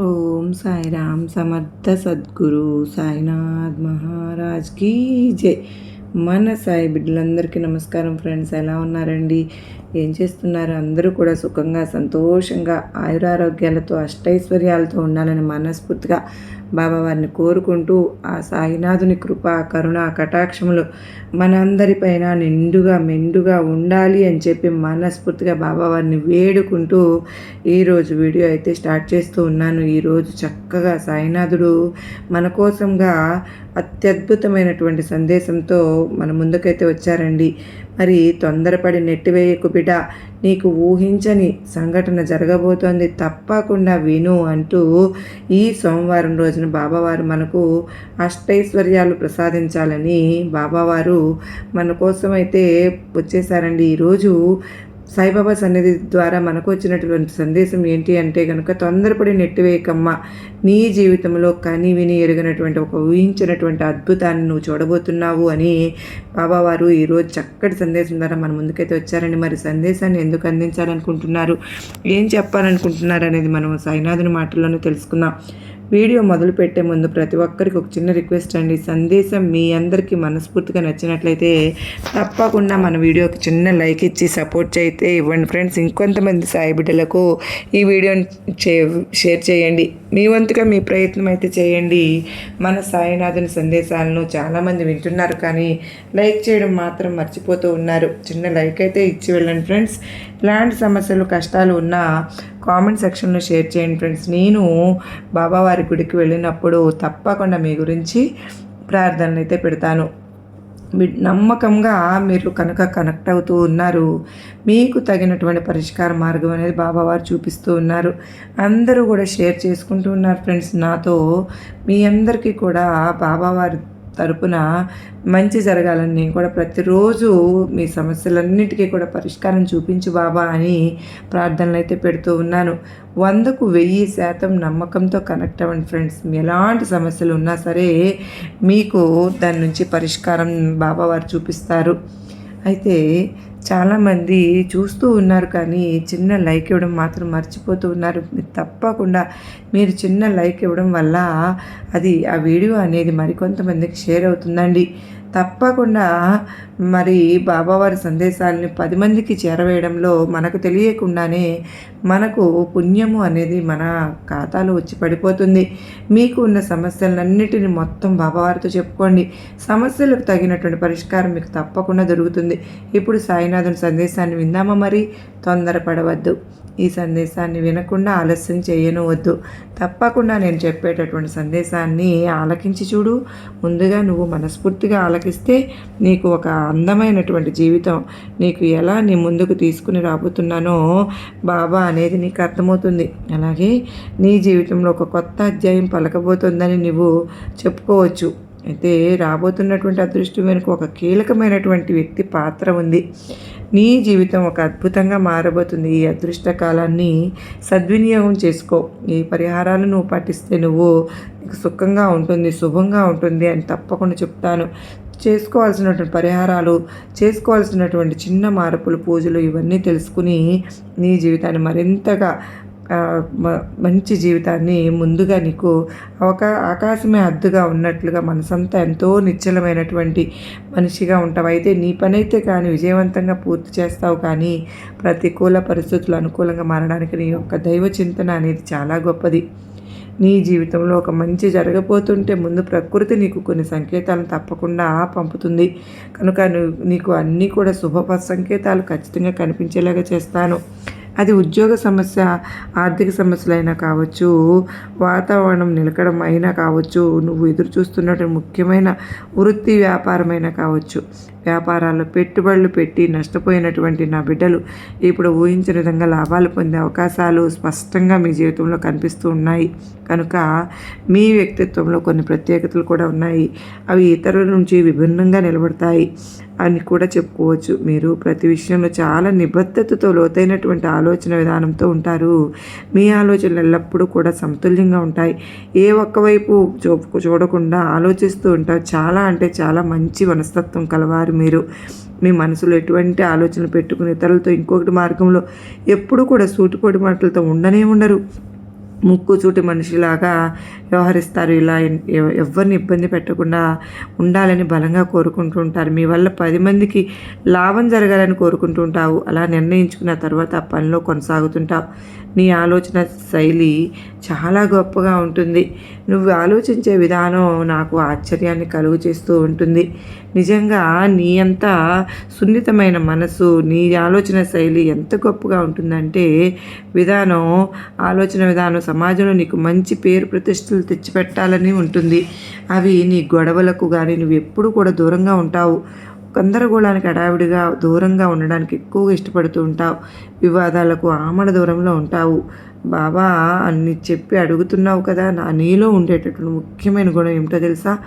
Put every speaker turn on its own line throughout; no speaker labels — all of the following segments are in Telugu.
ఓం సాయిరామ్ సమర్థ సద్గురు సాయినాథ్ మహారాజ్ కీ జై. మన సాయి బిడ్డలందరికీ నమస్కారం ఫ్రెండ్స్ ఎలా ఉన్నారండి? ఏం చేస్తున్నారు? అందరూ కూడా సుఖంగా సంతోషంగా ఆయురారోగ్యాలతో అష్టైశ్వర్యాలతో ఉండాలని మనస్ఫూర్తిగా బాబావారిని కోరుకుంటూ ఆ సాయినాథుని కృప కరుణ కటాక్షములు మనందరిపైన నిండుగా మెండుగా ఉండాలి అని చెప్పి మనస్ఫూర్తిగా బాబావారిని వేడుకుంటూ ఈరోజు వీడియో అయితే స్టార్ట్ చేస్తూ ఉన్నాను. ఈరోజు చక్కగా సాయినాథుడు మన కోసంగా అత్యద్భుతమైనటువంటి సందేశంతో మన ముందుకైతే వచ్చారండి. మరి తొందరపడి నెట్టివేయకు బిడ్డ. నీకు ఊహించని సంఘటన జరగబోతోంది తప్పకుండా విను అంటూ ఈ సోమవారం రోజున బాబావారు మనకు అష్టైశ్వర్యాలు ప్రసాదించాలని బాబావారు మన కోసమైతే అయితే వచ్చేసారండి. ఈరోజు సాయిబాబా సన్నిధి ద్వారా మనకు వచ్చినటువంటి సందేశం ఏంటి అంటే కనుక తొందరపడి నెట్టివేయకమ్మ. నీ జీవితంలో కని విని ఎరిగినటువంటి ఒక ఊహించినటువంటి అద్భుతాన్ని నువ్వు చూడబోతున్నావు అని బాబావారు ఈరోజు చక్కటి సందేశం ద్వారా మన ముందుకైతే వచ్చారని మరి సందేశాన్ని ఎందుకు అందించాలనుకుంటున్నారు? ఏం చెప్పాలనుకుంటున్నారు అనేది మనం సాయినాథుని మాటల్లోనే తెలుసుకుందాం. వీడియో మొదలుపెట్టే ముందు ప్రతి ఒక్కరికి ఒక చిన్న రిక్వెస్ట్ అండి. సందేశం మీ అందరికీ మనస్ఫూర్తిగా నచ్చినట్లయితే తప్పకుండా మన వీడియోకి చిన్న లైక్ ఇచ్చి సపోర్ట్ చేయితే ఇవ్వండి ఫ్రెండ్స్. ఇంకొంతమంది సాయి బిడ్డలకు ఈ వీడియోని షేర్ చేయండి. మీ వంతుగా మీ ప్రయత్నం అయితే చేయండి. మన సాయినాథుని సందేశాలను చాలామంది వింటున్నారు కానీ లైక్ చేయడం మాత్రం మర్చిపోతూ ఉన్నారు. చిన్న లైక్ అయితే ఇచ్చి వెళ్ళండి ఫ్రెండ్స్. ఇలాంటి సమస్యలు కష్టాలు ఉన్నా కామెంట్ సెక్షన్లో షేర్ చేయండి ఫ్రెండ్స్. నేను బాబావారి గుడికి వెళ్ళినప్పుడు తప్పకుండా మీ గురించి ప్రార్థనలు అయితే పెడతాను. నమ్మకంగా మీరు కనుక కనెక్ట్ అవుతూ ఉన్నారు మీకు తగినటువంటి పరిష్కార మార్గం అనేది బాబావారు చూపిస్తూ ఉన్నారు. అందరూ కూడా షేర్ చేసుకుంటూ ఉన్నారు ఫ్రెండ్స్. నాతో మీ అందరికీ కూడా బాబావారి తరపున మంచి జరగాలని నేను కూడా ప్రతిరోజు మీ సమస్యలన్నిటికీ కూడా పరిష్కారం చూపించు బాబా అని ప్రార్థనలు అయితే పెడుతూ ఉన్నాను. వందకు వెయ్యి శాతం నమ్మకంతో కనెక్ట్ అవ్వండి ఫ్రెండ్స్. ఎలాంటి సమస్యలు ఉన్నా సరే మీకు దాని నుంచి పరిష్కారం బాబా వారు చూపిస్తారు. అయితే చాలామంది చూస్తూ ఉన్నారు కానీ చిన్న లైక్ ఇవ్వడం మాత్రం మర్చిపోతూ ఉన్నారు. తప్పకుండా మీరు చిన్న లైక్ ఇవ్వడం వల్ల అది ఆ వీడియో అనేది మరికొంతమందికి షేర్ అవుతుందండి. తప్పకుండా మరి బాబావారి సందేశాలని పది మందికి చేరవేయడంలో మనకు తెలియకుండానే మనకు పుణ్యము అనేది మన ఖాతాలో వచ్చి పడిపోతుంది. మీకు ఉన్న సమస్యలన్నిటిని మొత్తం బాబావారితో చెప్పుకోండి. సమస్యలకు తగినటువంటి పరిష్కారం మీకు తప్పకుండా దొరుకుతుంది. ఇప్పుడు సాయినాథుని సందేశాన్ని విందామా మరి? తొందరపడవద్దు. ఈ సందేశాన్ని వినకుండా ఆలస్యం చేయను వద్దు. తప్పకుండా నేను చెప్పేటటువంటి సందేశాన్ని ఆలకించి చూడు. ముందుగా నువ్వు మనస్ఫూర్తిగా ఆలకిస్తే నీకు ఒక అందమైనటువంటి జీవితం నీకు ఎలా నీ ముందుకు తీసుకుని రాబోతున్నానో బాబా అనేది నీకు అర్థమవుతుంది. అలాగే నీ జీవితంలో ఒక కొత్త అధ్యాయం పలకబోతుందని నువ్వు చెప్పుకోవచ్చు. అయితే రాబోతున్నటువంటి అదృష్టం వెనుక ఒక కీలకమైనటువంటి వ్యక్తి పాత్ర ఉంది. నీ జీవితం ఒక అద్భుతంగా మారబోతుంది. ఈ అదృష్ట కాలాన్ని సద్వినియోగం చేసుకో. ఈ పరిహారాలు నువ్వు పాటిస్తే నువ్వు నీకు సుఖంగా ఉంటుంది శుభంగా ఉంటుంది అని తప్పకుండా చెప్తాను. చేసుకోవాల్సినటువంటి పరిహారాలు చేసుకోవాల్సినటువంటి చిన్న మార్పులు పూజలు ఇవన్నీ తెలుసుకుని నీ జీవితాన్ని మరింతగా మంచి జీవితాన్ని ముందుగా నీకు ఒక ఆకాశమే అద్దుగా ఉన్నట్లుగా మనసంతా ఎంతో నిశ్చలమైనటువంటి మనిషిగా ఉంటావు. అయితే నీ పనైతే కానీ విజయవంతంగా పూర్తి చేస్తావు కానీ ప్రతికూల పరిస్థితులు అనుకూలంగా మారడానికి నీ యొక్క దైవ చింతన అనేది చాలా గొప్పది. నీ జీవితంలో ఒక మంచి జరగబోతుంటే ముందు ప్రకృతి నీకు కొన్ని సంకేతాలను తప్పకుండా పంపుతుంది. కనుక నీకు అన్నీ కూడా శుభ సంకేతాలు ఖచ్చితంగా కనిపించేలాగా చేస్తాను. అది ఉద్యోగ సమస్య ఆర్థిక సమస్యలైనా కావచ్చు వాతావరణం నిలకడం అయినా కావచ్చు నువ్వు ఎదురు చూస్తున్నటువంటి ముఖ్యమైన వృత్తి వ్యాపారమైనా కావచ్చు. వ్యాపారాల్లో పెట్టుబడులు పెట్టి నష్టపోయినటువంటి నా బిడ్డలు ఇప్పుడు ఊహించిన విధంగా లాభాలు పొందే అవకాశాలు స్పష్టంగా మీ జీవితంలో కనిపిస్తూ ఉన్నాయి. కనుక మీ వ్యక్తిత్వంలో కొన్ని ప్రత్యేకతలు కూడా ఉన్నాయి. అవి ఇతరుల నుంచి విభిన్నంగా నిలబడతాయి అని కూడా చెప్పుకోవచ్చు. మీరు ప్రతి విషయంలో చాలా నిబద్ధతతో లోతైనటువంటి ఆలోచన విధానంతో ఉంటారు. మీ ఆలోచనలు ఎల్లప్పుడూ కూడా సమతుల్యంగా ఉంటాయి. ఏ ఒక్కవైపు చూడకుండా ఆలోచిస్తూ ఉంటారు. చాలా అంటే చాలా మంచి మనస్తత్వం కలవారు మీరు మీ మనసులో ఎటువంటి ఆలోచనలు పెట్టుకుని ఇతరులతో ఇంకొకటి మార్గంలో ఎప్పుడూ కూడా సూటిపోటి మాటలతో ఉండనే ఉండరు. ముక్కు చూటి మనిషిలాగా వ్యవహరిస్తారు. ఇలా ఎవరిని ఇబ్బంది పెట్టకుండా ఉండాలని బలంగా కోరుకుంటూ ఉంటారు. మీ వల్ల పది మందికి లాభం జరగాలని కోరుకుంటూ ఉంటావు. అలా నిర్ణయించుకున్న తర్వాత ఆ పనిలో కొనసాగుతుంటావు. నీ ఆలోచన శైలి చాలా గొప్పగా ఉంటుంది. నువ్వు ఆలోచించే విధానం నాకు ఆశ్చర్యాన్ని కలుగు చేస్తూ ఉంటుంది. నిజంగా నీ అంత సున్నితమైన మనసు నీ ఆలోచన శైలి ఎంత గొప్పగా ఉంటుందంటే విధానం ఆలోచన విధానం సమాజంలో నీకు మంచి పేరు ప్రతిష్టలు తెచ్చిపెట్టాలని ఉంటుంది. అవి నీ గొడవలకు కానీ నువ్వు ఎప్పుడు కూడా దూరంగా ఉంటావు. గందరగోళానికి హడావిడిగా దూరంగా ఉండడానికి ఎక్కువగా ఇష్టపడుతూ ఉంటావు. వివాదాలకు ఆమడ దూరంలో ఉంటావు. బాబా అన్ని చెప్పి అడుగుతున్నావు కదా నా నీలో ఉండేటటువంటి ముఖ్యమైన గుణం ఏమిటో తెలుసా?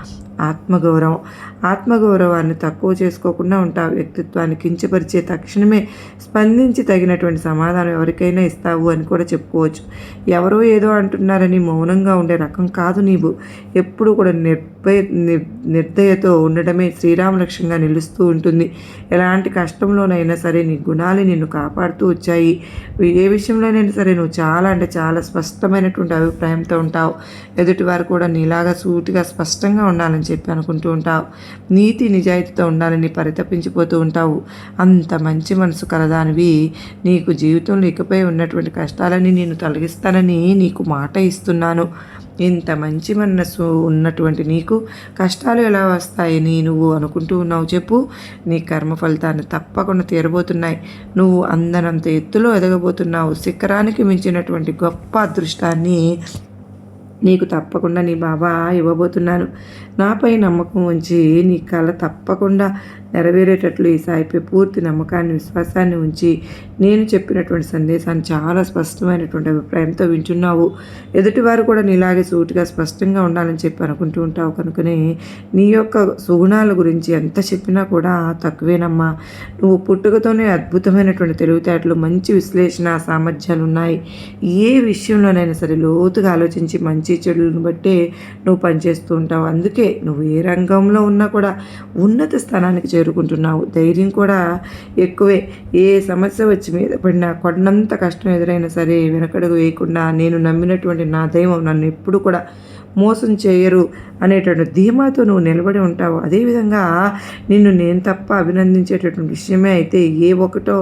ఆత్మగౌరవం. ఆత్మగౌరవాన్ని తక్కువ చేసుకోకుండా ఉంటావు వ్యక్తిత్వాన్ని కించపరిచే తక్షణమే స్పందించి తగినటువంటి సమాధానం ఎవరికైనా ఇస్తావు అని కూడా చెప్పుకోవచ్చు. ఎవరో ఏదో అంటున్నారని మౌనంగా ఉండే రకం కాదు నీవు. ఎప్పుడు కూడా నిర్భయ నిర్ నిర్దయతో ఉండడమే శ్రీరామ లక్ష్యంగా నిలుస్తూ ఉంటుంది. ఎలాంటి కష్టంలోనైనా సరే నీ గుణాలు నిన్ను కాపాడుతూ వచ్చాయి. ఏ విషయంలోనైనా సరే నువ్వు చాలా అంటే చాలా స్పష్టమైనటువంటి అభిప్రాయంతో ఉంటావు. ఎదుటివారు కూడా నీలాగా సూటిగా స్పష్టంగా ఉండాలని చెప్పి అనుకుంటూ ఉంటావు. నీతి నిజాయితీతో ఉండాలని పరితపించిపోతూ ఉంటావు. అంత మంచి మనసు కలదానివి. నీకు జీవితంలో ఇకపై ఉన్నటువంటి కష్టాలని నేను తొలగిస్తానని నీకు మాట ఇస్తున్నాను. ఇంత మంచి మనసు ఉన్నటువంటి నీకు కష్టాలు ఎలా వస్తాయని నువ్వు అనుకుంటూ ఉన్నావు చెప్పు. నీ కర్మ ఫలితాన్ని తప్పకుండా తీరబోతున్నాయి. నువ్వు అందనంత ఎత్తులో ఎదగబోతున్నావు. శిఖరానికి మించినటువంటి గొప్ప అదృష్టాన్ని నీకు తప్పకుండా నీ బాబా ఇవ్వబోతున్నాను నాపై నమ్మకం ఉంచి నీ కళ తప్పకుండా నెరవేరేటట్లు ఈ సాయిపై పూర్తి నమ్మకాన్ని విశ్వాసాన్ని ఉంచి నేను చెప్పినటువంటి సందేశాన్ని చాలా స్పష్టమైనటువంటి అభిప్రాయంతో వింటున్నావు. ఎదుటివారు కూడా నీలాగే సూటిగా స్పష్టంగా ఉండాలని చెప్పి అనుకుంటూ ఉంటావు కనుకనే నీ యొక్క సుగుణాల గురించి ఎంత చెప్పినా కూడా తక్కువేనమ్మా. నువ్వు పుట్టుకతోనే అద్భుతమైనటువంటి తెలివితేటలు మంచి విశ్లేషణ సామర్థ్యాలు ఉన్నాయి. ఏ విషయంలోనైనా సరే లోతుగా ఆలోచించి మంచి చెడులను బట్టే నువ్వు పనిచేస్తూ ఉంటావు. అందుకే నువ్వు ఏ రంగంలో ఉన్నా కూడా ఉన్నత స్థానానికి చేరుకుంటున్నావు. ధైర్యం కూడా ఎక్కువే. ఏ సమస్య వచ్చి మీద పడినా కొండంత కష్టం ఎదురైనా సరే వెనకడుగు వేయకుండా నేను నమ్మినటువంటి నా దైవం నన్ను ఎప్పుడు కూడా మోసం చేయరు అనేటువంటి ధీమాతో నువ్వు నిలబడి ఉంటావు. అదేవిధంగా నిన్ను నేను తప్ప అభినందించేటటువంటి విషయమే అయితే ఏ ఒకటో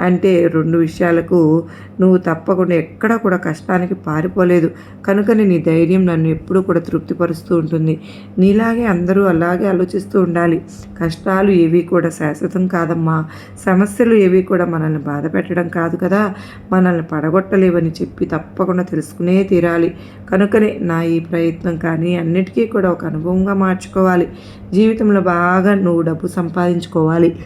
అంటే రెండు విషయాలకు నువ్వు తప్పకుండా ఎక్కడా కూడా కష్టానికి పారిపోలేదు. కనుకని నీ ధైర్యం నన్ను ఎప్పుడూ కూడా తృప్తిపరుస్తూ ఉంటుంది. నీలాగే అందరూ అలాగే ఆలోచిస్తూ ఉండాలి. కష్టాలు ఏవి కూడా శాశ్వతం కాదమ్మా. సమస్యలు ఏవి కూడా మనల్ని బాధ పెట్టడం కాదు కదా. మనల్ని పడగొట్టలేవని చెప్పి తప్పకుండా తెలుసుకునే తీరాలి. కనుకనే నా ఈ ప్రయత్నం కానీ అన్నిటికీ కూడా ఒక అనుభవంగా మార్చుకోవాలి. జీవితంలో బాగా నువ్వు డబ్బు సంపాదించుకోవాలి.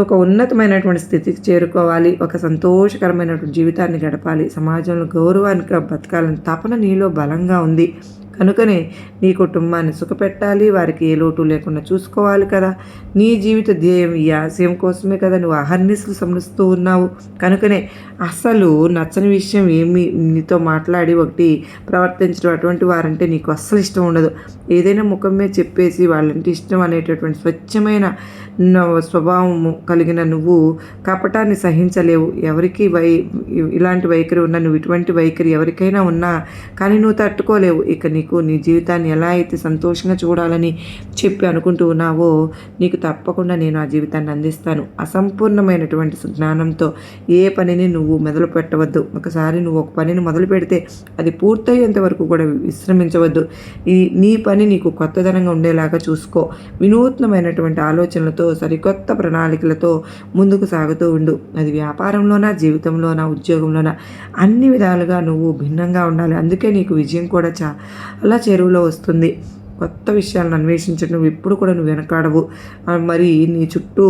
ఒక ఉన్నతమైనటువంటి స్థితికి చేరుకోవాలి ఒక సంతోషకరమైనటువంటి జీవితాన్ని గడపాలి సమాజంలో గౌరవానికి బతకాలని తపన నీలో బలంగా ఉంది. కనుకనే నీ కుటుంబాన్ని సుఖపెట్టాలి వారికి ఏ లోటు లేకుండా చూసుకోవాలి కదా. నీ జీవిత ధ్యేయం ఈ ఆశయం కోసమే కదా నువ్వు అహర్నిశలు సమరుస్తూ ఉన్నావు. కనుకనే అసలు నచ్చని విషయం ఏమి నీతో మాట్లాడి ఒకటి ప్రవర్తించడం అటువంటి వారంటే నీకు అస్సలు ఇష్టం ఉండదు. ఏదైనా ముఖం మీద చెప్పేసి వాళ్ళంటే ఇష్టం అనేటటువంటి స్వచ్ఛమైన స్వభావం కలిగిన నువ్వు కపటాన్ని సహించలేవు. ఎవరికి వై ఇలాంటి వైఖరి ఉన్నా నువ్వు ఇటువంటి వైఖరి ఎవరికైనా ఉన్నా కానీ నువ్వు తట్టుకోలేవు. ఇక నీకు నీ జీవితాన్ని ఎలా అయితే సంతోషంగా చూడాలని చెప్పి అనుకుంటూ ఉన్నావో నీకు తప్పకుండా నేను ఆ జీవితాన్ని అందిస్తాను. అసంపూర్ణమైనటువంటి జ్ఞానంతో ఏ పనిని నువ్వు మొదలు పెట్టవద్దు. ఒకసారి నువ్వు ఒక పనిని మొదలు పెడితే అది పూర్తయ్యేంత వరకు కూడా విశ్రమించవద్దు. ఈ నీ పని నీకు కొత్తదనంగా ఉండేలాగా చూసుకో. వినూత్నమైనటువంటి ఆలోచనలతో సరికొత్త ప్రణాళికలతో ముందుకు సాగుతూ ఉండు. అది వ్యాపారంలోనా జీవితంలోనా ఉద్యోగంలోనా అన్ని విధాలుగా నువ్వు భిన్నంగా ఉండాలి. అందుకే నీకు విజయం కూడా చా అలా చెరువులో వస్తుంది. కొత్త విషయాలను అన్వేషించడం ఇప్పుడు ఎప్పుడు కూడా నువ్వు వెనకాడవు. మరి నీ చుట్టూ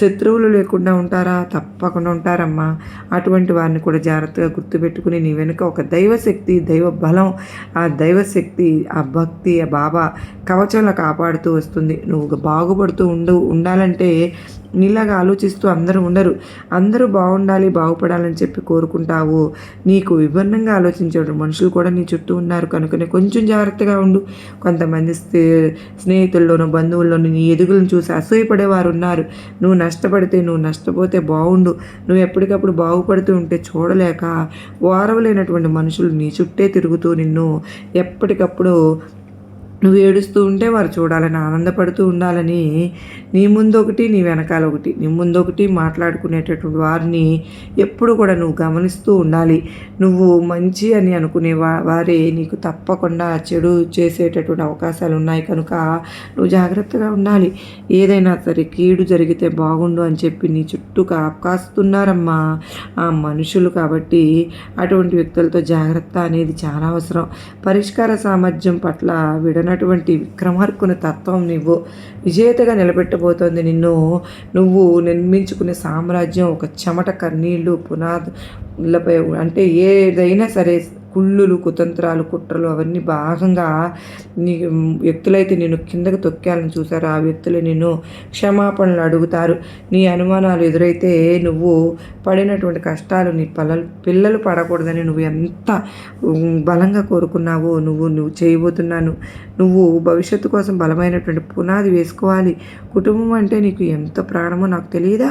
శత్రువులు లేకుండా ఉంటారా? తప్పకుండా ఉంటారమ్మా. అటువంటి వారిని కూడా జాగ్రత్తగా గుర్తుపెట్టుకుని నీ వెనుక ఒక దైవశక్తి దైవ బలం ఆ దైవశక్తి ఆ భక్తి ఆ బాబా కవచంలో కాపాడుతూ వస్తుంది. నువ్వు బాగుపడుతూ ఉండు ఉండాలంటే నీలాగా ఆలోచిస్తూ అందరూ ఉండరు. అందరూ బాగుండాలి బాగుపడాలని చెప్పి కోరుకుంటావు. నీకు విభిన్నంగా ఆలోచించే మనుషులు కూడా నీ చుట్టూ ఉన్నారు. కనుకనే కొంచెం జాగ్రత్తగా ఉండు. కొంతమంది స్నేహితుల్లోనూ బంధువుల్లోనూ నీ ఎదుగులను చూసి అసూయపడేవారు ఉన్నారు నువ్వు నష్టపడితే నువ్వు నష్టపోతే బాగుండు నువ్వు ఎప్పటికప్పుడు బాగుపడుతూ ఉంటే చూడలేక ఓరవలేనటువంటి మనుషులు నీ చుట్టే తిరుగుతూ నిన్ను ఎప్పటికప్పుడు నువ్వు ఏడుస్తూ ఉంటే వారు చూడాలని ఆనందపడుతూ ఉండాలని నీ ముందు ఒకటి నీ వెనకాల ఒకటి నీ ముందు ఒకటి మాట్లాడుకునేటటువంటి వారిని ఎప్పుడు కూడా నువ్వు గమనిస్తూ ఉండాలి. నువ్వు మంచి అని అనుకునే వారే నీకు తప్పకుండా చెడు చేసేటటువంటి అవకాశాలు ఉన్నాయి కనుక నువ్వు జాగ్రత్తగా ఉండాలి. ఏదైనా సరే కీడు జరిగితే బాగుండు అని చెప్పి నీ చుట్టూ కాస్తున్నారమ్మా ఆ మనుషులు కాబట్టి అటువంటి వ్యక్తులతో జాగ్రత్త అనేది చాలా అవసరం. పరిష్కార సామర్థ్యం పట్ల విడన ఉన్నటువంటి విక్రమార్కుని తత్వం నువ్వు విజేతగా నిలబెట్టబోతోంది. నిన్ను నువ్వు నిర్మించుకునే సామ్రాజ్యం ఒక చెమట కన్నీళ్ళు పునాదులపై అంటే ఏదైనా సరే కుళ్ళులు కుతంత్రాలు కుట్రలు అవన్నీ భాగంగా నీ వ్యక్తులైతే నేను కిందకు తొక్కాలని చూశారు. ఆ వ్యక్తులు నేను క్షమాపణలు అడుగుతారు. నీ అనుమానాలు ఎదురైతే నువ్వు పడినటువంటి కష్టాలు నీ పిల్లలు పిల్లలు పడకూడదని నువ్వు ఎంత బలంగా కోరుకున్నావో నువ్వు నువ్వు చేయబోతున్నాను. నువ్వు భవిష్యత్తు కోసం బలమైనటువంటి పునాది వేసుకోవాలి. కుటుంబం అంటే నీకు ఎంత ప్రాణమో నాకు తెలియదా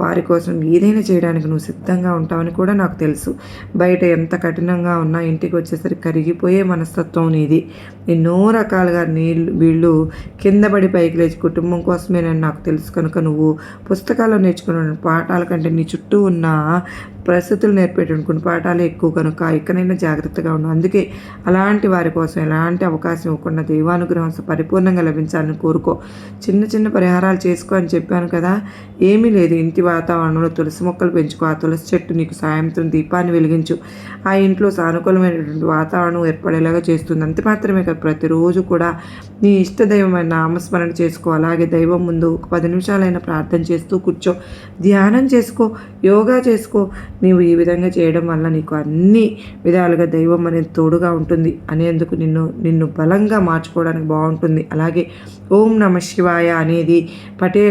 వారి కోసం ఏదైనా చేయడానికి నువ్వు సిద్ధంగా ఉంటావని కూడా నాకు తెలుసు. బయట ఎంత కఠినంగా ఉన్నా ఇంటికి వచ్చేసరికి కరిగిపోయే మనస్తత్వం నీది. ఎన్నో రకాలుగా నీళ్ళు వీళ్ళు కింద పడి పైకి లేచి కుటుంబం కోసమేనని నాకు తెలుసు. కనుక నువ్వు పుస్తకాల్లో నేర్చుకున్న పాఠాల కంటే నీ చుట్టూ ఉన్న పరిస్థితులు నేర్పేటువంటి కొన్ని పాఠాలు ఎక్కువ కనుక ఇక్కడైనా జాగ్రత్తగా ఉండవు అందుకే అలాంటి వారి కోసం ఎలాంటి అవకాశం ఇవ్వకుండా దైవానుగ్రహం పరిపూర్ణంగా లభించాలని కోరుకో. చిన్న చిన్న పరిహారాలు చేసుకో అని చెప్పాను కదా. ఏమీ లేదు. ఇంటి వాతావరణంలో తులసి మొక్కలు పెంచుకో. ఆ తులసి చెట్టు నీకు సాయంత్రం దీపాన్ని వెలిగించు. ఆ ఇంట్లో సానుకూలమైనటువంటి వాతావరణం ఏర్పడేలాగా చేస్తుంది. అంతే మాత్రమే కాదు ప్రతిరోజు కూడా నీ ఇష్టదైవమైన నామస్మరణ చేసుకో. అలాగే దైవం ముందు ఒక పది నిమిషాలైనా ప్రార్థన చేస్తూ కూర్చో. ధ్యానం చేసుకో. యోగా చేసుకో. నీవు ఈ విధంగా చేయడం వల్ల నీకు అన్ని విధాలుగా దైవం అనేది తోడుగా ఉంటుంది. అనేందుకు నిన్ను నిన్ను బలంగా మార్చుకోవడానికి బాగుంటుంది. అలాగే ఓం నమ శివాయ అనేది పటే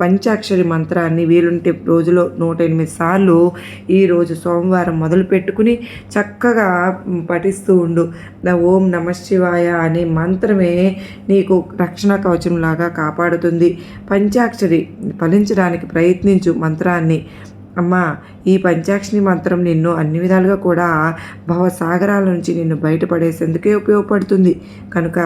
పంచాక్షరి మంత్రాన్ని వీలుంటే రోజులో నూట ఎనిమిది సార్లు ఈరోజు సోమవారం మొదలు పెట్టుకుని చక్కగా పఠిస్తూ ఉండు. ఓం నమ శివాయ అనే మంత్రమే నీకు రక్షణ కవచంలాగా కాపాడుతుంది. పంచాక్షరి ఫలించడానికి ప్రయత్నించు మంత్రాన్ని. అమ్మా ఈ పంచాక్షిని మంత్రం నిన్ను అన్ని విధాలుగా కూడా భవసాగరాల నుంచి నిన్ను బయటపడేసేందుకే ఉపయోగపడుతుంది. కనుక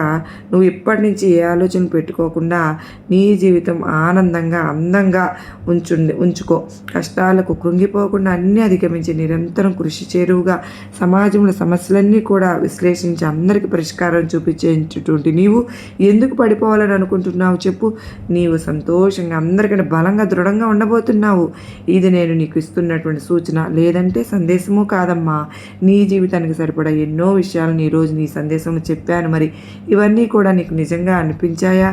నువ్వు ఇప్పటి నుంచి ఏ ఆలోచన పెట్టుకోకుండా నీ జీవితం ఆనందంగా అందంగా ఉంచు ఉంచుకో. కష్టాలకు కృంగిపోకుండా అన్నీ అధిగమించి నిరంతరం కృషి చేరువుగా. సమాజంలో సమస్యలన్నీ కూడా విశ్లేషించి అందరికీ పరిష్కారం చూపించేటువంటి నీవు ఎందుకు పడిపోవాలని అనుకుంటున్నావు చెప్పు. నీవు సంతోషంగా అందరికంటే బలంగా దృఢంగా ఉండబోతున్నావు. ఇది నేను నీకు ఇస్తున్నటువంటి సూచన లేదంటే సందేశము కాదమ్మా. నీ జీవితానికి సరిపడా ఎన్నో విషయాలను ఈరోజు నీ సందేశము చెప్పాను. మరి ఇవన్నీ కూడా నీకు నిజంగా అనిపించాయా?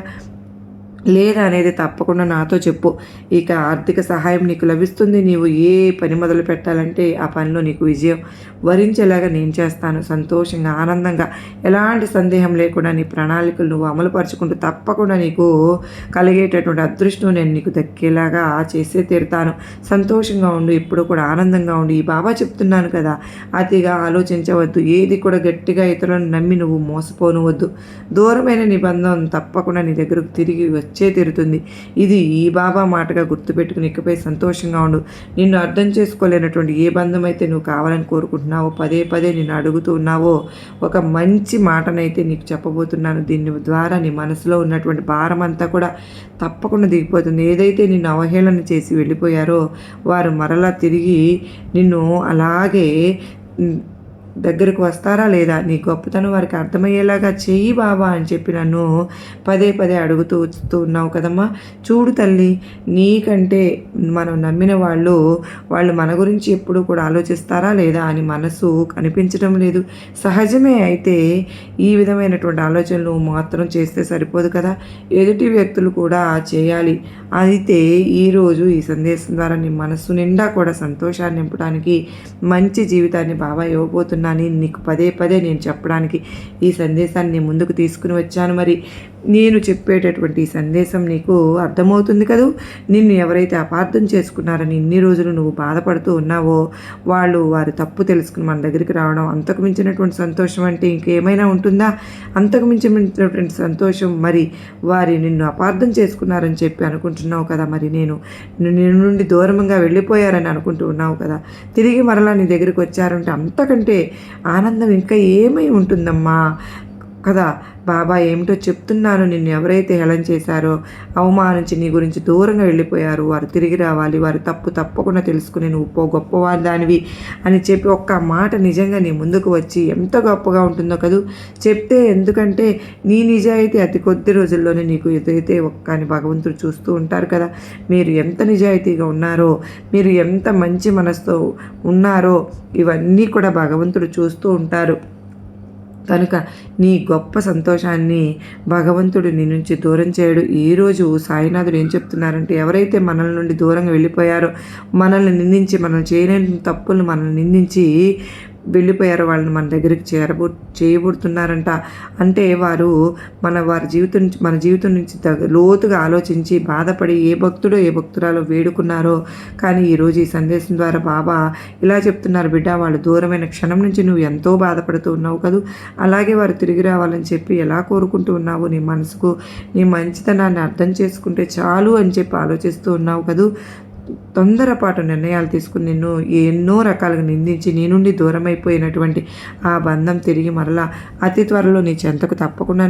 లేదా అనేది తప్పకుండా నాతో చెప్పు. ఇక ఆర్థిక సహాయం నీకు లభిస్తుంది. నీవు ఏ పని మొదలు పెట్టాలంటే ఆ పనిలో నీకు విజయం వరించేలాగా నేను చేస్తాను. సంతోషంగా ఆనందంగా ఎలాంటి సందేహం లేకుండా నీ ప్రణాళికలు నువ్వు అమలుపరుచుకుంటూ తప్పకుండా నీకు కలిగేటటువంటి అదృష్టం నేను నీకు దక్కేలాగా చేసే తీరుతాను. సంతోషంగా ఉండు ఇప్పుడు కూడా ఆనందంగా ఉండు. ఈ బాబా చెప్తున్నాను కదా అతిగా ఆలోచించవద్దు. ఏది కూడా గట్టిగా ఇతరులను నమ్మి నువ్వు మోసపోనవద్దు. దూరమైన నిబంధన తప్పకుండా నీ దగ్గరకు తిరిగి వచ్చే తీరుతుంది ఇది ఈ బాబా మాటగా గుర్తుపెట్టుకుని ఇకపై సంతోషంగా ఉండు. నిన్ను అర్థం చేసుకోలేనటువంటి ఏ బంధం అయితే నువ్వు కావాలని కోరుకుంటున్నావో పదే పదే నేను అడుగుతూ ఉన్నావో ఒక మంచి మాటనైతే నీకు చెప్పబోతున్నాను. దీని ద్వారా నీ మనసులో ఉన్నటువంటి భారం అంతా కూడా తప్పకుండా దిగిపోతుంది. ఏదైతే నిన్ను అవహేళన చేసి వెళ్ళిపోయారో వారు మరలా తిరిగి నిన్ను అలాగే దగ్గరకు వస్తారా లేదా? నీ గొప్పతనం వారికి అర్థమయ్యేలాగా చెయ్యి బాబా అని చెప్పి నన్ను పదే పదే అడుగుతూ ఉన్నావు కదమ్మా. చూడు తల్లి నీకంటే మనం నమ్మిన వాళ్ళు వాళ్ళు మన గురించి ఎప్పుడూ కూడా ఆలోచిస్తారా లేదా అని మనసు కనిపించడం లేదు. సహజమే అయితే ఈ విధమైనటువంటి ఆలోచనలు మాత్రం చేస్తే సరిపోదు కదా. ఎదుటి వ్యక్తులు కూడా చేయాలి. అయితే ఈరోజు ఈ సందేశం ద్వారా నీ మనస్సు నిండా కూడా సంతోషాన్ని నింపడానికి మంచి జీవితాన్ని బాబా ఇవ్వబోతున్నారు. చెప్తున్నాను నీకు పదే పదే నేను చెప్పడానికి ఈ సందేశాన్ని ముందుకు తీసుకుని వచ్చాను. మరి నేను చెప్పేటటువంటి ఈ సందేశం నీకు అర్థమవుతుంది కదూ? నిన్ను ఎవరైతే అపార్థం చేసుకున్నారని ఇన్ని రోజులు నువ్వు బాధపడుతూ ఉన్నావో వాళ్ళు వారి తప్పు తెలుసుకుని మన దగ్గరికి రావడం అంతకు మించినటువంటి సంతోషం అంటే ఇంకేమైనా ఉంటుందా? అంతకు మించినటువంటి సంతోషం మరి వారి నిన్ను అపార్థం చేసుకున్నారని చెప్పి అనుకుంటున్నావు కదా మరి? నేను నిన్ను నుండి దూరంగా వెళ్ళిపోయారని అనుకుంటూ ఉన్నావు కదా. తిరిగి మరలా నీ దగ్గరికి వచ్చారంటే అంతకంటే ఆనందం ఇంకా ఏమై ఉంటుందమ్మా? కదా? బాబా ఏమిటో చెప్తున్నాను. నిన్ను ఎవరైతే హేళన చేశారో అవమానించి నీ గురించి దూరంగా వెళ్ళిపోయారు. వారు తిరిగి రావాలి. వారు తప్పు తప్పకుండా తెలుసుకుని నువ్వు పో గొప్పవారి దానివి అని చెప్పి ఒక్క మాట నిజంగా నీ ముందుకు వచ్చి ఎంత గొప్పగా ఉంటుందో కదూ? చెప్తే ఎందుకంటే నీ నిజాయితీ అతి కొద్ది రోజుల్లోనే నీకు ఎదురైతే ఒక్క అని భగవంతుడు చూస్తూ ఉంటారు కదా. మీరు ఎంత నిజాయితీగా ఉన్నారో మీరు ఎంత మంచి మనసుతో ఉన్నారో ఇవన్నీ కూడా భగవంతుడు చూస్తూ ఉంటారు. కనుక నీ గొప్ప సంతోషాన్ని భగవంతుడు నీ నుంచి దూరం చేయడు. ఈరోజు సాయినాథుడు ఏం చెప్తున్నారంటే ఎవరైతే మనల నుండి దూరంగా వెళ్ళిపోయారో మనల్ని నిందించి మనం చేయలేని తప్పులు మనల్ని నిందించి వెళ్ళిపోయారు వాళ్ళని మన దగ్గరికి చేరబో చేయబడుతున్నారంట అంటే వారు మన వారి జీవితం మన జీవితం నుంచి లోతుగా ఆలోచించి బాధపడి ఏ భక్తుడో ఏ భక్తురాలో వేడుకున్నారో. కానీ ఈరోజు ఈ సందేశం ద్వారా బాబా ఇలా చెప్తున్నారు బిడ్డ వాళ్ళు దూరమైన క్షణం నుంచి నువ్వు ఎంతో బాధపడుతూ ఉన్నావు కదూ. అలాగే వారు తిరిగి రావాలని చెప్పి ఎలా కోరుకుంటూ ఉన్నావు? నీ మనసుకు నీ మంచితనాన్ని అర్థం చేసుకుంటే చాలు అని చెప్పి ఆలోచిస్తూ ఉన్నావు కదూ. తొందరపాటు నిర్ణయాలు తీసుకుని నిన్ను ఎన్నో రకాలుగా నిందించి నీ నుండి దూరమైపోయినటువంటి ఆ బంధం తిరిగి మరలా అతి త్వరలో నీ చెంతకు తప్పకుండా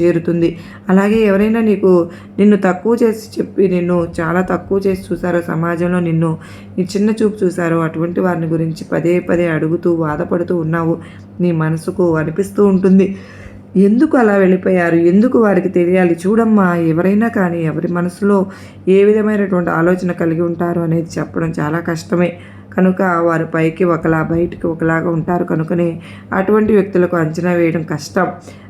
చేరుతుంది. అలాగే ఎవరైనా నీకు నిన్ను తక్కువ చేసి చెప్పి నిన్ను చాలా తక్కువ చేసి చూసారో సమాజంలో నిన్ను నీ చిన్న చూపు చూసారో అటువంటి వారిని గురించి పదే పదే అడుగుతూ బాధపడుతూ ఉన్నావు. నీ మనసుకు అనిపిస్తూ ఉంటుంది. ఎందుకు అలా వెళ్ళిపోయారు? ఎందుకు వారికి తెలియాలి? చూడమ్మా ఎవరైనా కానీ ఎవరి మనసులో ఏ విధమైనటువంటి ఆలోచన కలిగి ఉంటారు అనేది చెప్పడం చాలా కష్టమే. కనుక వారు పైకి ఒకలా బయటికి ఒకలాగా ఉంటారు కనుకనే అటువంటి వ్యక్తులకు అంచనా వేయడం కష్టం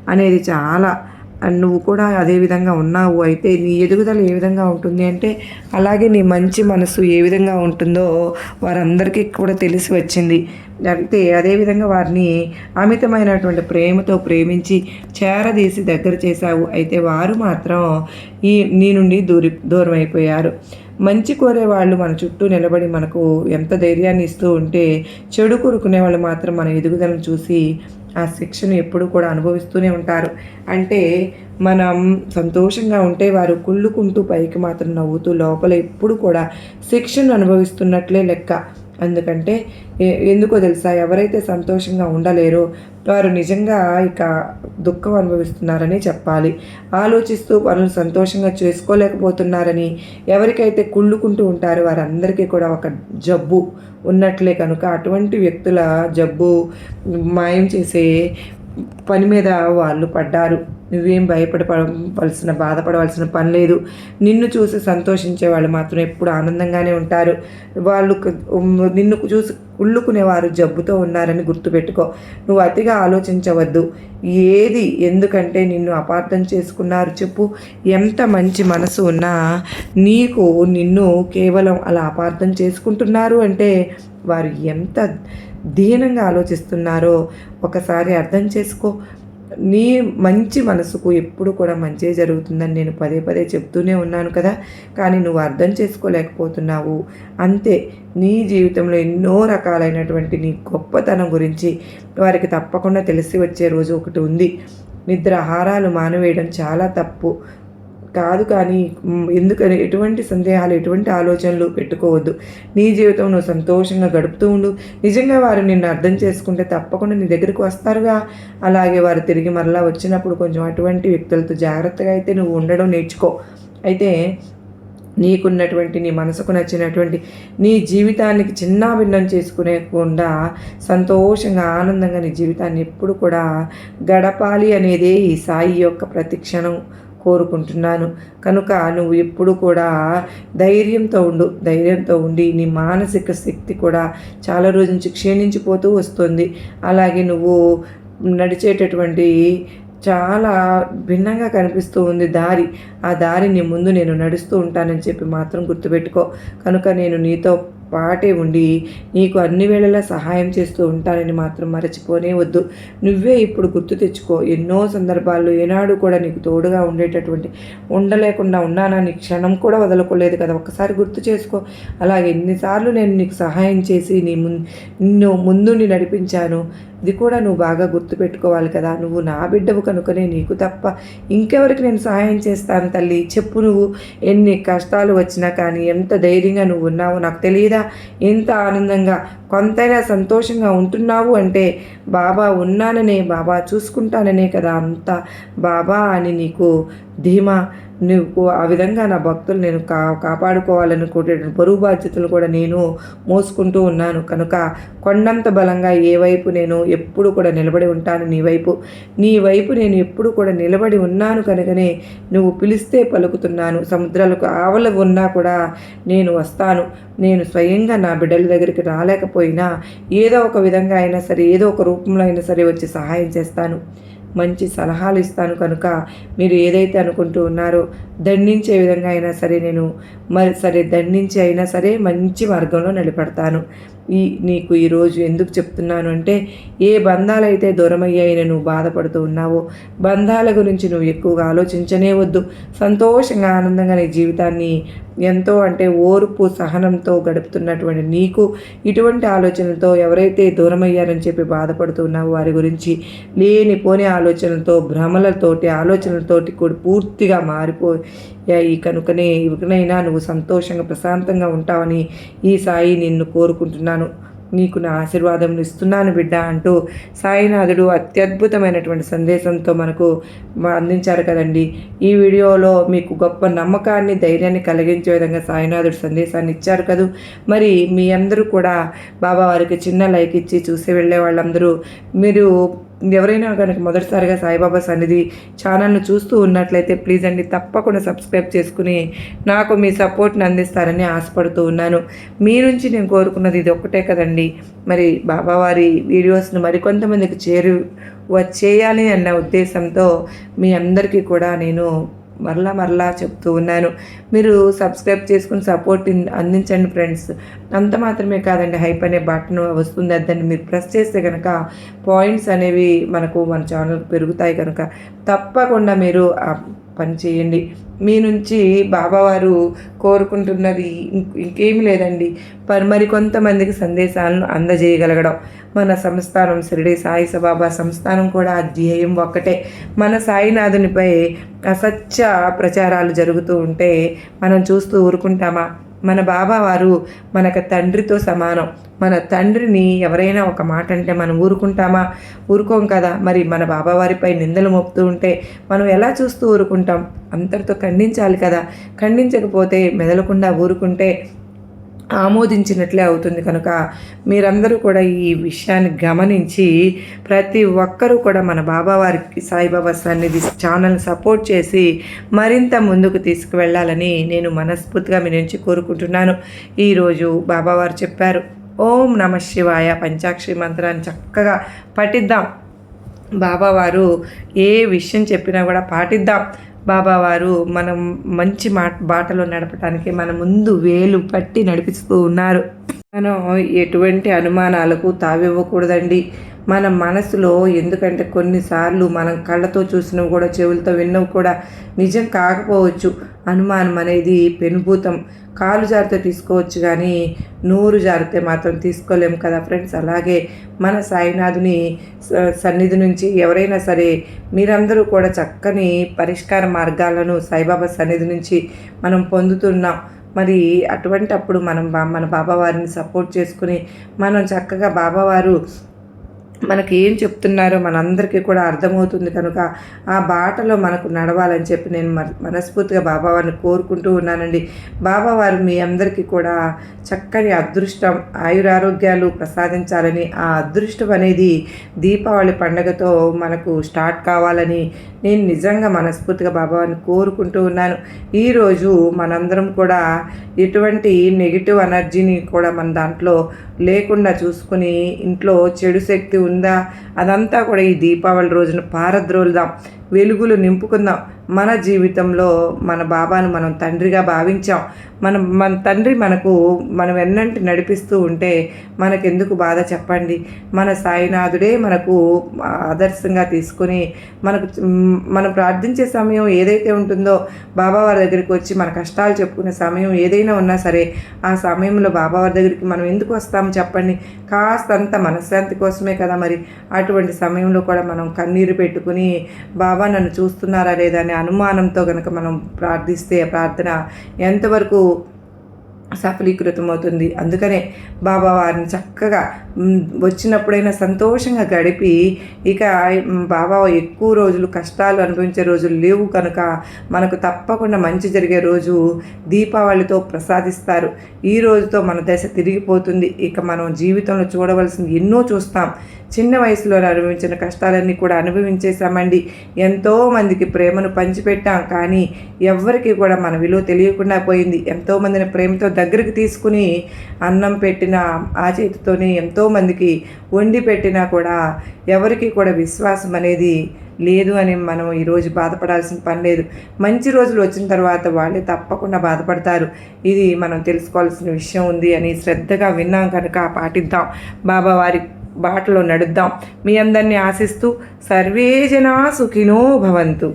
అనేది చాలా నువ్వు కూడా అదే విధంగా ఉన్నావు. అయితే నీ ఎదుగుదల ఏ విధంగా ఉంటుంది అంటే అలాగే నీ మంచి మనసు ఏ విధంగా ఉంటుందో వారందరికీ కూడా తెలిసి వచ్చింది. అయితే అదేవిధంగా వారిని అమితమైనటువంటి ప్రేమతో ప్రేమించి చేరదీసి దగ్గర చేశావు. అయితే వారు మాత్రం ఈ నీ నుండి దూరి దూరం అయిపోయారు. మంచి కోరే వాళ్ళు మన చుట్టూ నిలబడి మనకు ఎంత ధైర్యాన్ని ఇస్తూ ఉంటే చెడు కొరుకునే వాళ్ళు మాత్రం మన ఎదుగుదలను చూసి ఆ శిక్షను ఎప్పుడు కూడా అనుభవిస్తూనే ఉంటారు. అంటే మనం సంతోషంగా ఉంటే వారు కుళ్ళుకుంటూ పైకి మాత్రం నవ్వుతూ లోపల ఎప్పుడు కూడా శిక్షను అనుభవిస్తున్నట్లే లెక్క. ఎందుకంటే ఎందుకో తెలుసా? ఎవరైతే సంతోషంగా ఉండలేరో వారు నిజంగా ఇక దుఃఖం అనుభవిస్తున్నారని చెప్పాలి. ఆలోచిస్తూ పనులు సంతోషంగా చేసుకోలేకపోతున్నారని ఎవరికైతే కుళ్ళుకుంటూ ఉంటారో వారందరికీ కూడా ఒక జబ్బు ఉన్నట్లే కనుక అటువంటి వ్యక్తుల జబ్బు మాయం చేసే పని మీద వాళ్ళు పడ్డారు. నువ్వేం భయపడవలసిన బాధపడవలసిన పని లేదు. నిన్ను చూసి సంతోషించే వాళ్ళు మాత్రం ఎప్పుడు ఆనందంగానే ఉంటారు. వాళ్ళు నిన్ను చూసి కుళ్ళుకునేవారు జబ్బుతో ఉన్నారని గుర్తుపెట్టుకో. నువ్వు అతిగా ఆలోచించవద్దు. ఏది ఎందుకంటే నిన్ను అపార్థం చేసుకున్నారు చెప్పు. ఎంత మంచి మనసు ఉన్నా నీకు నిన్ను కేవలం అలా అపార్థం చేసుకుంటున్నారు అంటే వారు ఎంత దీనంగా ఆలోచిస్తున్నారో ఒకసారి అర్థం చేసుకో. నీ మంచి మనసుకు ఎప్పుడు కూడా మంచి జరుగుతుందని నేను పదే పదే చెప్తూనే ఉన్నాను కదా. కానీ నువ్వు అర్థం చేసుకోలేకపోతున్నావు. అంతే నీ జీవితంలో ఎన్నో రకాలైనటువంటి నీ గొప్పతనం గురించి వారికి తప్పకుండా తెలిసి వచ్చే రోజు ఒకటి ఉంది. నిద్ర ఆహారాలు మానవేయడం చాలా తప్పు. కాదు కానీ ఎందుకని ఎటువంటి సందేహాలు ఎటువంటి ఆలోచనలు పెట్టుకోవద్దు. నీ జీవితం నువ్వు సంతోషంగా గడుపుతూ ఉండు. నిజంగా వారు నిన్ను అర్థం చేసుకుంటే తప్పకుండా నీ దగ్గరికి వస్తారుగా. అలాగే వారు తిరిగి మరలా వచ్చినప్పుడు కొంచెం అటువంటి వ్యక్తులతో జాగ్రత్తగా అయితే నువ్వు ఉండడం నేర్చుకో. అయితే నీకున్నటువంటి నీ మనసుకు నచ్చినటువంటి నీ జీవితానికి చిన్న భిన్నం చేసుకునేకుండా సంతోషంగా ఆనందంగా నీ జీవితాన్ని ఎప్పుడు కూడా గడపాలి అనేదే ఈ సాయి యొక్క ప్రతిక్షణం. కోరుకుంటున్నాను. కనుక నువ్వు ఎప్పుడు కూడా ధైర్యంతో ఉండు. ధైర్యంతో ఉండి నీ మానసిక శక్తి కూడా చాలా రోజు నుంచి క్షీణించిపోతూ వస్తుంది. అలాగే నువ్వు నడిచేటటువంటి చాలా భిన్నంగా కనిపిస్తూ ఉంది దారి. ఆ దారిని ముందు నేను నడుస్తూ ఉంటానని చెప్పి మాత్రం గుర్తుపెట్టుకో. కనుక నేను నీతో పాటే ఉండి నీకు అన్ని వేళలా సహాయం చేస్తూ ఉంటానని మాత్రం మరచిపోనే వద్దు. నువ్వే ఇప్పుడు గుర్తు తెచ్చుకో. ఎన్నో సందర్భాల్లో ఏనాడు కూడా నీకు తోడుగా ఉండేటటువంటి ఉండలేకుండా ఉన్నానా? నీ క్షణం కూడా వదలకోలేదు కదా. ఒకసారి గుర్తు చేసుకో. అలాగే ఎన్నిసార్లు నేను నీకు సహాయం చేసి నీ ముందు నిన్ను ముందుండి నడిపించాను. ఇది కూడా నువ్వు బాగా గుర్తుపెట్టుకోవాలి కదా. నువ్వు నా బిడ్డవు కనుకనే నీకు తప్ప ఇంకెవరికి నేను సహాయం చేస్తాను తల్లి. చెప్పు నువ్వు ఎన్ని కష్టాలు వచ్చినా కానీ ఎంత ధైర్యంగా నువ్వు ఉన్నావో నాకు తెలియదా? ఎంత ఆనందంగా కొంతైనా సంతోషంగా ఉంటున్నావు అంటే బాబా ఉన్నాననే బాబా చూసుకుంటాననే కదా అంత బాబా అని నీకు ధీమా నువ్వు ఆ విధంగా నా భక్తులు నేను కా కాపాడుకోవాలనుకునే బరువు బాధ్యతలు కూడా నేను మోసుకుంటూ ఉన్నాను. కనుక కొండంత బలంగా ఏ వైపు నేను ఎప్పుడు కూడా నిలబడి ఉంటాను నీ వైపు. నీ వైపు నేను ఎప్పుడు కూడా నిలబడి ఉన్నాను కనుకనే నువ్వు పిలిస్తే పలుకుతున్నాను. సముద్రాలకు ఆవల ఉన్నా కూడా నేను వస్తాను. నేను స్వయంగా నా బిడ్డల దగ్గరికి రాలేకపోయినా ఏదో ఒక విధంగా అయినా సరే ఏదో ఒక రూపంలో అయినా సరే వచ్చి సహాయం చేస్తాను. మంచి సలహాలు ఇస్తాను కనుక మీరు ఏదైతే అనుకుంటూ ఉన్నారో దండించే విధంగా అయినా సరే నేను మరి సరే దండించి అయినా సరే మంచి మార్గంలో నిలబడతాను. ఈ నీకు ఈరోజు ఎందుకు చెప్తున్నాను అంటే ఏ బంధాలైతే దూరమయ్యాయని నువ్వు బాధపడుతూ ఉన్నావో బంధాల గురించి నువ్వు ఎక్కువగా ఆలోచించనే వద్దు. సంతోషంగా ఆనందంగా నీ జీవితాన్ని ఎంతో అంటే ఓర్పు సహనంతో గడుపుతున్నటువంటి నీకు ఇటువంటి ఆలోచనలతో ఎవరైతే దూరమయ్యారని చెప్పి బాధపడుతున్నావో వారి గురించి లేనిపోని ఆలోచనలతో భ్రమలతోటి ఆలోచనలతోటి కూడా పూర్తిగా మారిపోయాయి కనుకనే ఇకనైనా నువ్వు సంతోషంగా ప్రశాంతంగా ఉంటావని ఈ సాయి నిన్ను కోరుకుంటున్నాను. నీకు నా ఆశీర్వాదం ఇస్తున్నాను బిడ్డ అంటూ సాయినాథుడు అత్యద్భుతమైనటువంటి సందేశంతో మనకు అందించారు కదండి. ఈ వీడియోలో మీకు గొప్ప నమ్మకాన్ని ధైర్యాన్ని కలిగించే విధంగా సాయినాథుడు సందేశాన్ని ఇచ్చారు కదూ. మరి మీ అందరూ కూడా బాబా వారికి చిన్న లైక్ ఇచ్చి చూసి వెళ్ళే వాళ్ళందరూ మీరు ఎవరైనా కనుక మొదటిసారిగా సాయిబాబా సన్నిధి ఛానల్ను చూస్తూ ఉన్నట్లయితే ప్లీజ్ అండి తప్పకుండా సబ్స్క్రైబ్ చేసుకుని నాకు మీ సపోర్ట్ని అందిస్తారని ఆశపడుతూ ఉన్నాను. మీ నుంచి నేను కోరుకున్నది ఇది ఒక్కటే కదండి. మరి బాబావారి వీడియోస్ను మరికొంతమందికి చేరు చేయాలి అన్న ఉద్దేశంతో మీ అందరికీ కూడా నేను మరలా మరలా చెప్తూ ఉన్నాను. మీరు సబ్స్క్రైబ్ చేసుకుని సపోర్ట్ అందించండి ఫ్రెండ్స్. అంత మాత్రమే కాదండి హైప్ అనే బటన్ వస్తుంది. దాన్ని మీరు ప్రెస్ చేస్తే కనుక పాయింట్స్ అనేవి మనకు మన ఛానల్ పెరుగుతాయి కనుక తప్పకుండా మీరు పని చేయండి. మీ నుంచి బాబావారు కోరుకుంటున్నది ఇంకేమి లేదండి. మరి కొంతమందికి సందేశాలను అందజేయగలగడం. మన సంస్థానం షిరిడి సాయి సబాబా సంస్థానం కూడా ధ్యేయం ఒక్కటే. మన సాయినాథునిపై అసత్య ప్రచారాలు జరుగుతూ ఉంటే మనం చూస్తూ ఊరుకుంటామా? మన బాబా వారు మనకు తండ్రితో సమానం. మన తండ్రిని ఎవరైనా ఒక మాట అంటే మనం ఊరుకుంటామా? ఊరుకోం కదా. మరి మన బాబావారిపై నిందలు మోపుతూ ఉంటే మనం ఎలా చూస్తూ ఊరుకుంటాం? అంతటితో ఖండించాలి కదా. ఖండించకపోతే మెదలకుండా ఊరుకుంటే ఆమోదించినట్లే అవుతుంది. కనుక మీరందరూ కూడా ఈ విషయాన్ని గమనించి ప్రతి ఒక్కరూ కూడా మన బాబావారికి సాయిబాబా సన్నిధి ఛానల్ సపోర్ట్ చేసి మరింత ముందుకు తీసుకువెళ్ళాలని నేను మనస్ఫూర్తిగా మీ నుంచి కోరుకుంటున్నాను. ఈరోజు బాబావారు చెప్పారు ఓం నమ శివాయ పంచాక్షరి మంత్రాన్ని చక్కగా పఠిద్దాం. బాబావారు ఏ విషయం చెప్పినా కూడా పాటిద్దాం. బాబావారు మనం మంచి మా బాటలో నడపడానికి మన ముందు వేలు పట్టి నడిపిస్తూ ఉన్నారు. మనం ఎటువంటి అనుమానాలకు తావివ్వకూడదండి. మన మనసులో ఎందుకంటే కొన్నిసార్లు మనం కళ్ళతో చూసినవి కూడా చెవులతో విన్నవి కూడా నిజం కాకపోవచ్చు. అనుమానం అనేది పెనుభూతం. కాలు జారితే తీసుకోవచ్చు కానీ నూరు జారితే మాత్రం తీసుకోలేము కదా ఫ్రెండ్స్. అలాగే మన సాయినాథుని సన్నిధి నుంచి ఎవరైనా సరే మీరందరూ కూడా చక్కని పరిష్కార మార్గాలను సాయిబాబా సన్నిధి నుంచి మనం పొందుతున్నాం. మరి అటువంటి అప్పుడు మనం మన బాబావారిని సపోర్ట్ చేసుకుని మనం చక్కగా బాబావారు మనకి ఏం చెప్తున్నారో మనందరికీ కూడా అర్థమవుతుంది కనుక ఆ బాటలో మనకు నడవాలని చెప్పి నేను మనస్ఫూర్తిగా బాబావారిని కోరుకుంటూ ఉన్నానండి. బాబావారు మీ అందరికీ కూడా చక్కని అదృష్టం ఆయురారోగ్యాలు ప్రసాదించాలని ఆ అదృష్టం అనేది దీపావళి పండగతో మనకు స్టార్ట్ కావాలని నేను నిజంగా మనస్ఫూర్తిగా బాబావారిని కోరుకుంటూ ఉన్నాను. ఈరోజు మనందరం కూడా ఎటువంటి నెగిటివ్ ఎనర్జీని కూడా మన దాంట్లో లేకుండా చూసుకుని ఇంట్లో చెడు శక్తి ఉందా? అదంతా కూడా ఈ దీపావళి రోజున పారద్రోలుదాం. వెలుగులు నింపుకుందాం. మన జీవితంలో మన బాబాను మనం తండ్రిగా భావించాం. మన మన తండ్రి మనకు మనం ఎన్నంటి నడిపిస్తూ ఉంటే మనకెందుకు బాధ చెప్పండి? మన సాయినాథుడే మనకు ఆదర్శంగా తీసుకుని మనకు మనం ప్రార్థించే సమయం ఏదైతే ఉంటుందో బాబా వారి దగ్గరికి వచ్చి మన కష్టాలు చెప్పుకునే సమయం ఏదైనా ఉన్నా సరే ఆ సమయంలో బాబా వారి దగ్గరికి మనం ఎందుకు వస్తాము చెప్పండి? కాస్తంత మనశ్శాంతి కోసమే కదా మరి. అటువంటి సమయంలో కూడా మనం కన్నీరు పెట్టుకుని బాబా నన్ను చూస్తున్నారా లేదా అనే అనుమానంతో కనుక మనం ప్రార్థిస్తే ప్రార్థన ఎంతవరకు సఫలీకృతమవుతుంది అందుకనే బాబా వారిని చక్కగా వచ్చినప్పుడైనా సంతోషంగా గడిపి ఇక బాబా ఎక్కువ రోజులు కష్టాలు అనుభవించే రోజులు లేవు కనుక మనకు తప్పకుండా మంచి జరిగే రోజు దీపావళితో ప్రసాదిస్తారు. ఈ రోజుతో మన దశ తిరిగిపోతుంది. ఇక మనం జీవితంలో చూడవలసింది ఎన్నో చూస్తాం. చిన్న వయసులో అనుభవించిన కష్టాలన్నీ కూడా అనుభవించేశామండి. ఎంతోమందికి ప్రేమను పంచిపెట్టాం కానీ ఎవ్వరికి కూడా మన విలువ తెలియకుండా పోయింది. ఎంతోమందిని ప్రేమతో దగ్గరికి తీసుకుని అన్నం పెట్టిన ఆ చేతితోనే ఎంతోమందికి వండి పెట్టినా కూడా ఎవరికి కూడా విశ్వాసం అనేది లేదు అని మనం ఈరోజు బాధపడాల్సిన పని లేదు. మంచి రోజులు వచ్చిన తర్వాత వాళ్ళే తప్పకుండా బాధపడతారు. ఇది మనం తెలుసుకోవాల్సిన విషయం ఉంది అని శ్రద్ధగా విన్నాం కనుక పాటిద్దాం. బాబా వారి బాటలో నడుద్దాం. మీ అందరినీ ఆశిస్తూ సర్వే జనా సుఖినో భవంతు.